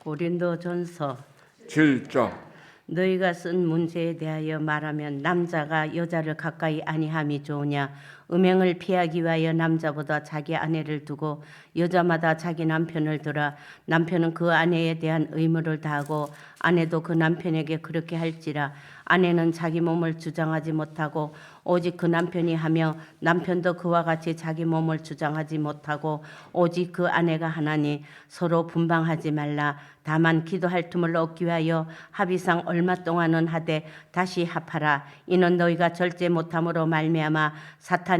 고린도전서 7장. 너희가 쓴 문제에 대하여 말하면 남자가 여자를 가까이 아니함이 좋으냐 음행을 피하기 위하여 남자보다 자기 아내를 두고 여자마다 자기 남편을 두라. 남편은 그 아내에 대한 의무를 다하고 아내도 그 남편에게 그렇게 할지라. 아내는 자기 몸을 주장하지 못하고 오직 그 남편이 하며 남편도 그와 같이 자기 몸을 주장하지 못하고 오직 그 아내가 하나니 서로 분방하지 말라. 다만 기도할 틈을 얻기 위하여 합의상 얼마 동안은 하되 다시 합하라. 이는 너희가 절제 못함으로 말미암아 사탄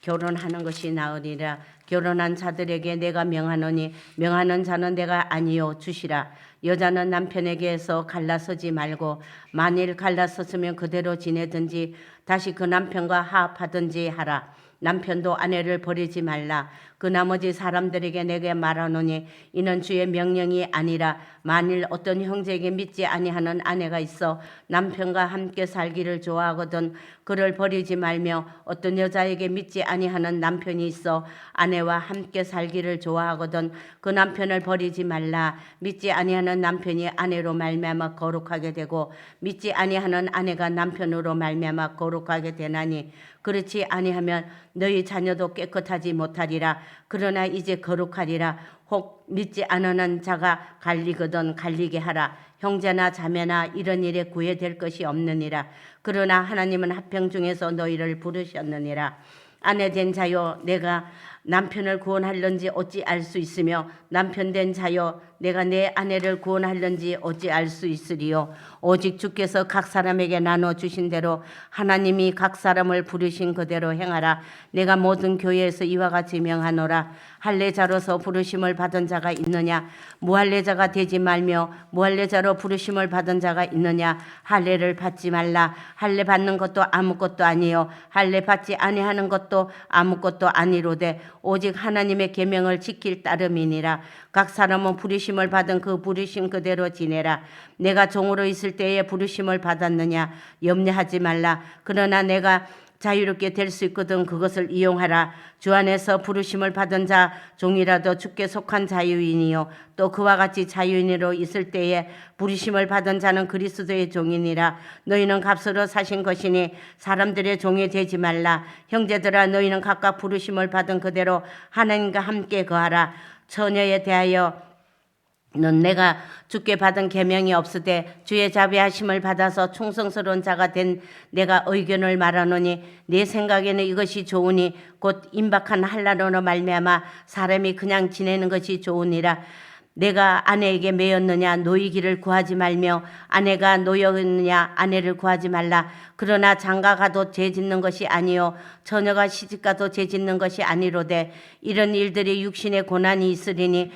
결혼하는 것이 나으리라. 결혼한 자들에게 내가 명하노니 명하는 자는 내가 아니요 주시라. 여자는 남편에게서 갈라서지 말고 만일 갈라섰으면 그대로 지내든지 다시 그 남편과 화합하든지 하라 남편도 아내를 버리지 말라. 그 나머지 사람들에게 내게 말하노니 이는 주의 명령이 아니라 만일 어떤 형제에게 믿지 아니하는 아내가 있어 남편과 함께 살기를 좋아하거든 그를 버리지 말며 어떤 여자에게 믿지 아니하는 남편이 있어 아내와 함께 살기를 좋아하거든 그 남편을 버리지 말라. 믿지 아니하는 남편이 아내로 말미암아 거룩하게 되고 믿지 아니하는 아내가 남편으로 말미암아 거룩하게 되나니 그렇지 아니하면 너희 자녀도 깨끗하지 못하리라. 그러나 이제 거룩하리라. 혹 믿지 않으는 자가 갈리거든 갈리게 하라. 형제나 자매나 이런 일에 구애될 것이 없느니라. 그러나 하나님은 합평 중에서 너희를 부르셨느니라. 아내 된 자요 내가 남편을 구원할런지 어찌 알 수 있으며 남편 된 자요 내가 내 아내를 구원할런지 어찌 알 수 있으리요? 오직 주께서 각 사람에게 나눠 주신 대로 하나님이 각 사람을 부르신 그대로 행하라. 내가 모든 교회에서 이와 같이 명하노라. 할례자로서 부르심을 받은 자가 있느냐? 무할례자가 되지 말며 무할례자로 부르심을 받은 자가 있느냐? 할례를 받지 말라. 할례 받는 것도 아무것도 아니요. 할례 받지 아니하는 것도 아무것도 아니로되 오직 하나님의 계명을 지킬 따름이니라. 각 사람은 부르심을 받은 그 부르심 그대로 지내라. 내가 종으로 있을 때에 부르심을 받았느냐? 염려하지 말라. 그러나 내가 자유롭게 될 수 있거든 그것을 이용하라. 주 안에서 부르심을 받은 자 종이라도 주께 속한 자유인이요. 또 그와 같이 자유인으로 있을 때에 부르심을 받은 자는 그리스도의 종이니라. 너희는 값으로 사신 것이니 사람들의 종이 되지 말라. 형제들아 너희는 각각 부르심을 받은 그대로 하나님과 함께 거하라. 처녀에 대하여 는 내가 주께 받은 계명이 없으되 주의 자비하심을 받아서 충성스러운 자가 된 내가 의견을 말하노니 내 생각에는 이것이 좋으니 곧 임박한 한란으로 말미암아 사람이 그냥 지내는 것이 좋으니라. 내가 아내에게 매였느냐 노이기를 구하지 말며 아내가 노였느냐 아내를 구하지 말라. 그러나 장가가도 죄 짓는 것이 아니요 처녀가 시집가도 죄 짓는 것이 아니로되 이런 일들이 육신의 고난이 있으리니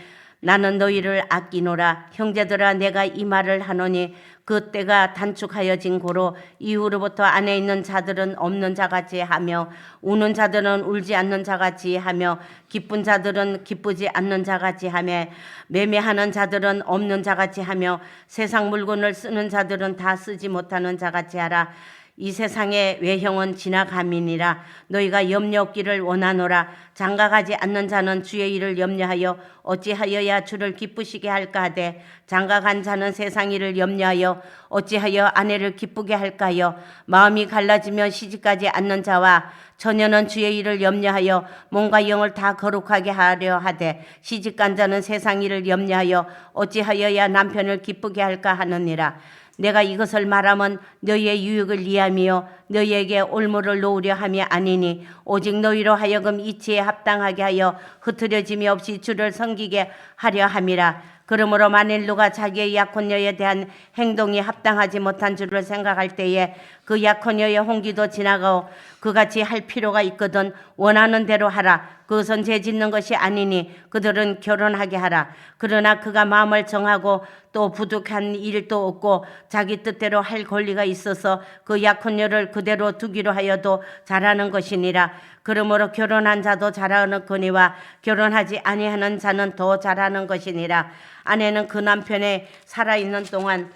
나는 너희를 아끼노라. 형제들아 내가 이 말을 하노니 그 때가 단축하여진 고로 이후로부터 안에 있는 자들은 없는 자같이 하며 우는 자들은 울지 않는 자같이 하며 기쁜 자들은 기쁘지 않는 자같이 하며 매매하는 자들은 없는 자같이 하며 세상 물건을 쓰는 자들은 다 쓰지 못하는 자같이 하라 이 세상의 외형은 지나감이니라. 너희가 염려 없기를 원하노라. 장가가지 않는 자는 주의 일을 염려하여 어찌하여야 주를 기쁘시게 할까 하되 장가간 자는 세상 일을 염려하여 어찌하여 아내를 기쁘게 할까요? 마음이 갈라지면 시집가지 않는 자와 처녀는 주의 일을 염려하여 몸과 영을 다 거룩하게 하려 하되 시집간 자는 세상 일을 염려하여 어찌하여야 남편을 기쁘게 할까 하느니라 내가 이것을 말하면 너희의 유익을 위함이요 너희에게 올무를 놓으려 함이 아니니 오직 너희로 하여금 이치에 합당하게 하여 흐트러짐이 없이 주를 섬기게 하려 함이라. 그러므로 만일 누가 자기의 약혼녀에 대한 행동이 합당하지 못한 줄을 생각할 때에 그 약혼녀의 홍기도 지나가고 그같이 할 필요가 있거든 원하는 대로 하라 그것은 죄 짓는 것이 아니니 그들은 결혼하게 하라. 그러나 그가 마음을 정하고 또 부득한 일도 없고 자기 뜻대로 할 권리가 있어서 그 약혼녀를 그대로 두기로 하여도 잘하는 것이니라. 그러므로 결혼한 자도 잘하는 거니와 결혼하지 아니하는 자는 더 잘하는 것이니라. 아내는 그 남편의 살아있는 동안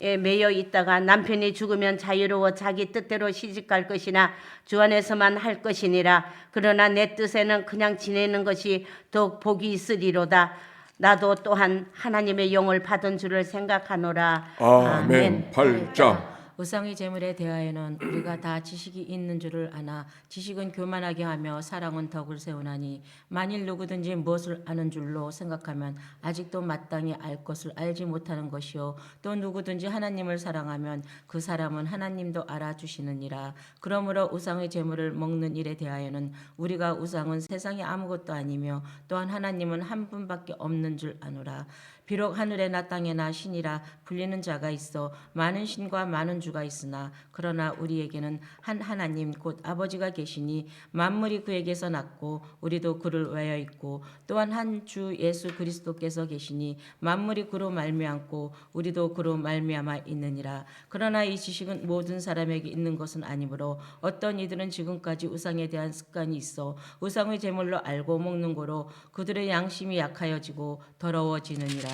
에 매여 있다가 남편이 죽으면 자유로워 자기 뜻대로 시집갈 것이나 주 안에서만 할 것이니라. 그러나 내 뜻에는 그냥 지내는 것이 더욱 복이 있으리로다. 나도 또한 하나님의 영을 받은 줄을 생각하노라. 아멘. 팔자. 우상의 재물에 대하여는 우리가 다 지식이 있는 줄을 아나 지식은 교만하게 하며 사랑은 덕을 세우나니 만일 누구든지 무엇을 아는 줄로 생각하면 아직도 마땅히 알 것을 알지 못하는 것이요. 또 누구든지 하나님을 사랑하면 그 사람은 하나님도 알아주시느니라. 그러므로 우상의 재물을 먹는 일에 대하여는 우리가 우상은 세상에 아무것도 아니며 또한 하나님은 한 분밖에 없는 줄 아노라. 비록 하늘에나 땅에나 신이라 불리는 자가 있어 많은 신과 많은 주가 있으나 그러나 우리에게는 한 하나님 곧 아버지가 계시니 만물이 그에게서 났고 우리도 그를 외여 있고 또한 한 주 예수 그리스도께서 계시니 만물이 그로 말미암고 우리도 그로 말미암아 있느니라. 그러나 이 지식은 모든 사람에게 있는 것은 아니므로 어떤 이들은 지금까지 우상에 대한 습관이 있어 우상의 제물로 알고 먹는 거로 그들의 양심이 약하여지고 더러워지느니라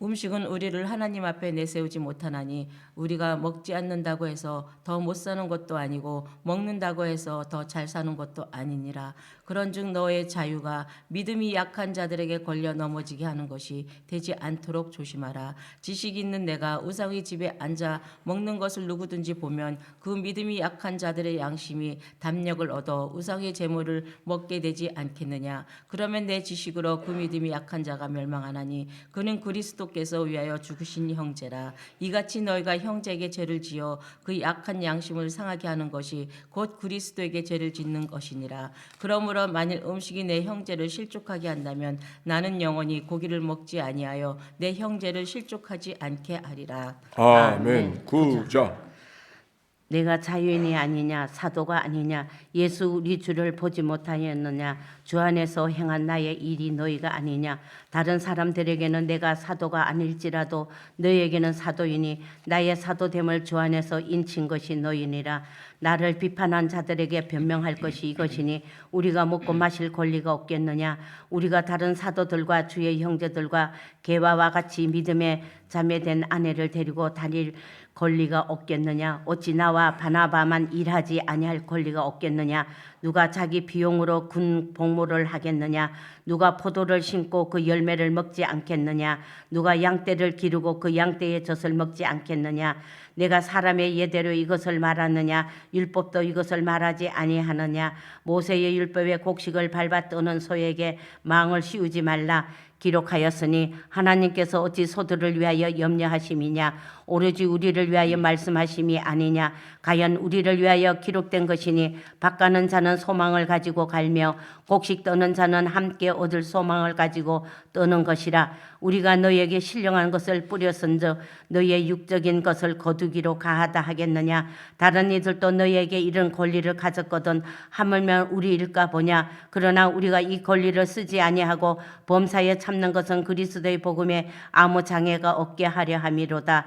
음식은 우리를 하나님 앞에 내세우지 못하나니 우리가 먹지 않는다고 해서 더 못 사는 것도 아니고 먹는다고 해서 더 잘 사는 것도 아니니라. 그런즉 너의 자유가 믿음이 약한 자들에게 걸려 넘어지게 하는 것이 되지 않도록 조심하라. 지식 있는 내가 우상의 집에 앉아 먹는 것을 누구든지 보면 그 믿음이 약한 자들의 양심이 담력을 얻어 우상의 재물을 먹게 되지 않겠느냐. 그러면 내 지식으로 그 믿음이 약한 자가 멸망하나니 그는 그리스도 께서 위하여 죽으신 형제라 이같이 너희가 형제에게 죄를 지어 그 약한 양심을 상하게 하는 것이 곧 그리스도에게 죄를 짓는 것이니라 그러므로 만일 음식이 내 형제를 실족하게 한다면 나는 영원히 고기를 먹지 아니하여 내 형제를 실족하지 않게 하리라 아멘. 구자. 내가 자유인이 아니냐 사도가 아니냐 예수 우리 주를 보지 못하였느냐 주 안에서 행한 나의 일이 너희가 아니냐. 다른 사람들에게는 내가 사도가 아닐지라도 너희에게는 사도이니 나의 사도됨을 주 안에서 인친 것이 너희니라 나를 비판한 자들에게 변명할 것이 이것이니 우리가 먹고 마실 권리가 없겠느냐? 우리가 다른 사도들과 주의 형제들과 개와와 같이 믿음에 자매된 아내를 데리고 다닐 권리가 없겠느냐? 어찌 나와 바나바만 일하지 아니할 권리가 없겠느냐? 누가 자기 비용으로 군 복무를 하겠느냐? 누가 포도를 심고 그 열매를 먹지 않겠느냐? 누가 양떼를 기르고 그 양떼의 젖을 먹지 않겠느냐? 내가 사람의 예대로 이것을 말하느냐 율법도 이것을 말하지 아니하느냐? 모세의 율법의 곡식을 밟아 뜨는 소에게 망을 씌우지 말라 기록하였으니 하나님께서 어찌 소들을 위하여 염려하심이냐 오로지 우리를 위하여 말씀하심이 아니냐. 과연 우리를 위하여 기록된 것이니 바가는 자는 소망을 가지고 갈며 곡식 떠는 자는 함께 얻을 소망을 가지고 떠는 것이라. 우리가 너에게 신령한 것을 뿌렸은즉 너희의 육적인 것을 거두기로 가하다 하겠느냐. 다른 이들도 너희에게 이런 권리를 가졌거든 하물며 우리 일까 보냐. 그러나 우리가 이 권리를 쓰지 아니하고 범사에 참는 것은 그리스도의 복음에 아무 장애가 없게 하려 함이로다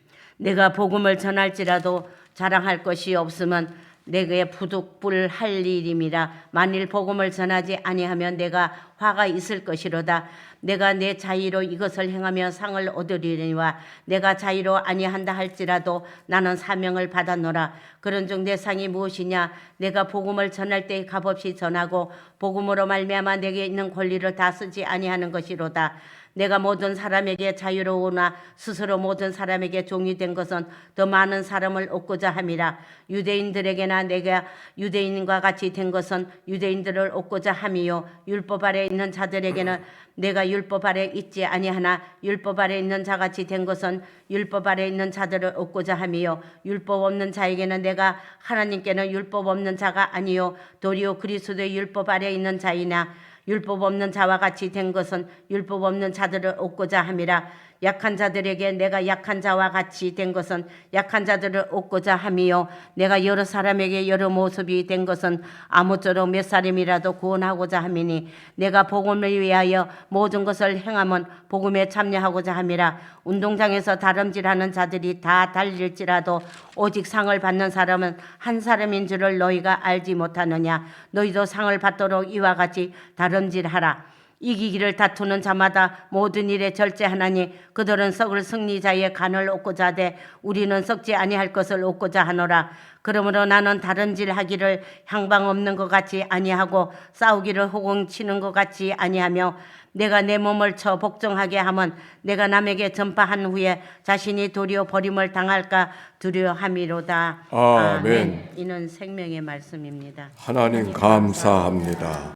내가 복음을 전할지라도 자랑할 것이 없으면 내게 부득불할 일임이라. 만일 복음을 전하지 아니하면 내가 화가 있을 것이로다. 내가 내 자의로 이것을 행하며 상을 얻으리니와 내가 자의로 아니한다 할지라도 나는 사명을 받았노라. 그런즉 내 상이 무엇이냐? 내가 복음을 전할 때 값없이 전하고 복음으로 말미암아 내게 있는 권리를 다 쓰지 아니하는 것이로다 내가 모든 사람에게 자유로우나 스스로 모든 사람에게 종이 된 것은 더 많은 사람을 얻고자 함이라. 유대인들에게나 내가 유대인과 같이 된 것은 유대인들을 얻고자 함이요. 율법 아래 있는 자들에게는 내가 율법 아래 있지 아니하나 율법 아래 있는 자같이 된 것은 율법 아래 있는 자들을 얻고자 함이요. 율법 없는 자에게는 내가 하나님께는 율법 없는 자가 아니요. 도리어 그리스도의 율법 아래 있는 자이나 율법 없는 자와 같이 된 것은 율법 없는 자들을 얻고자 함이라 약한 자들에게 내가 약한 자와 같이 된 것은 약한 자들을 얻고자 함이요. 내가 여러 사람에게 여러 모습이 된 것은 아무쪼록 몇 사람이라도 구원하고자 함이니 내가 복음을 위하여 모든 것을 행함은 복음에 참여하고자 함이라. 운동장에서 다름질하는 자들이 다 달릴지라도 오직 상을 받는 사람은 한 사람인 줄을 너희가 알지 못하느냐. 너희도 상을 받도록 이와 같이 다름질하라 이기기를 다투는 자마다 모든 일에 절제하나니 그들은 썩을 승리자의 간을 얻고자 하되 우리는 썩지 아니할 것을 얻고자 하노라 그러므로 나는 다른 질 하기를 향방 없는 것 같이 아니하고 싸우기를 호공 치는 것 같이 아니하며 내가 내 몸을 쳐 복종하게 하면 내가 남에게 전파한 후에 자신이 도리어 버림을 당할까 두려함이로다 아멘. 이는 생명의 말씀입니다. 하나님 감사합니다.